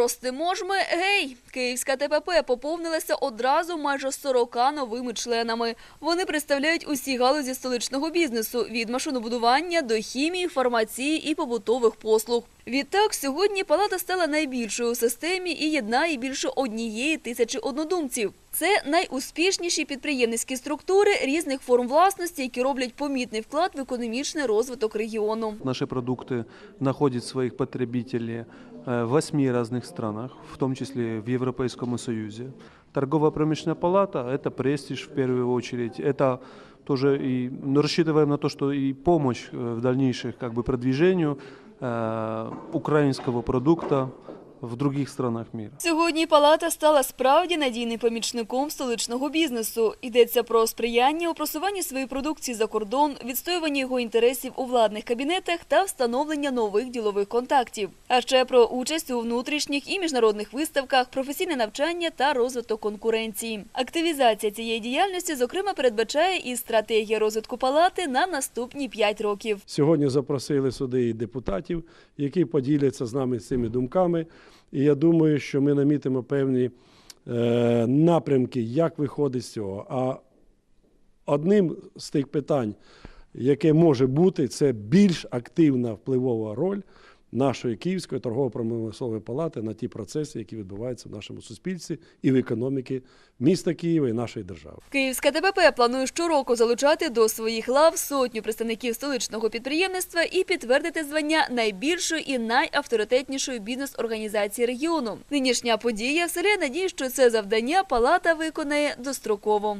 Ростемо ж ми гей. Київська ТПП поповнилася одразу майже 40 новими членами. Вони представляють усі галузі столичного бізнесу від машинобудування до хімії, фармації і побутових послуг. Відтак, сьогодні палата стала найбільшою у системі і єднає більше однієї тисячі однодумців. Це найуспішніші підприємницькі структури різних форм власності, які роблять помітний вклад в економічний розвиток регіону. Наши продукты находят своих потребителей э, в восьми разных странах, в том числе в Европейском Союзе. Торгово-промышленная палата – это престиж в первую очередь. Это тоже и ну, рассчитываем на то, что и помощь э, в дальнейших как бы продвижению э, украинского продукта в других странах мира. Сьогодні палата стала справді надійним помічником столичного бізнесу. Йдеться про сприяння у просуванні своєї продукції за кордон, відстоювання його інтересів у владних кабінетах та встановлення нових ділових контактів. А ще про участь у внутрішніх і міжнародних виставках, професійне навчання та розвиток конкуренції. Активізація цієї діяльності, зокрема, передбачає і стратегія розвитку палати на наступні п'ять років. Сьогодні запросили сюди і депутатів, які поділяться з нами цими думками. І я думаю, що ми намітимо певні е, напрямки, як виходить з цього. А одним з тих питань, яке може бути, це більш активна впливова роль нашої Київської торгово-промислової палати на ті процеси, які відбуваються в нашому суспільстві і в економіці міста Києва і нашої держави. Київська ТПП планує щороку залучати до своїх лав сотню представників столичного підприємництва і підтвердити звання найбільшої і найавторитетнішої бізнес-організації регіону. Нинішня подія вселяє надію, що це завдання палата виконає достроково.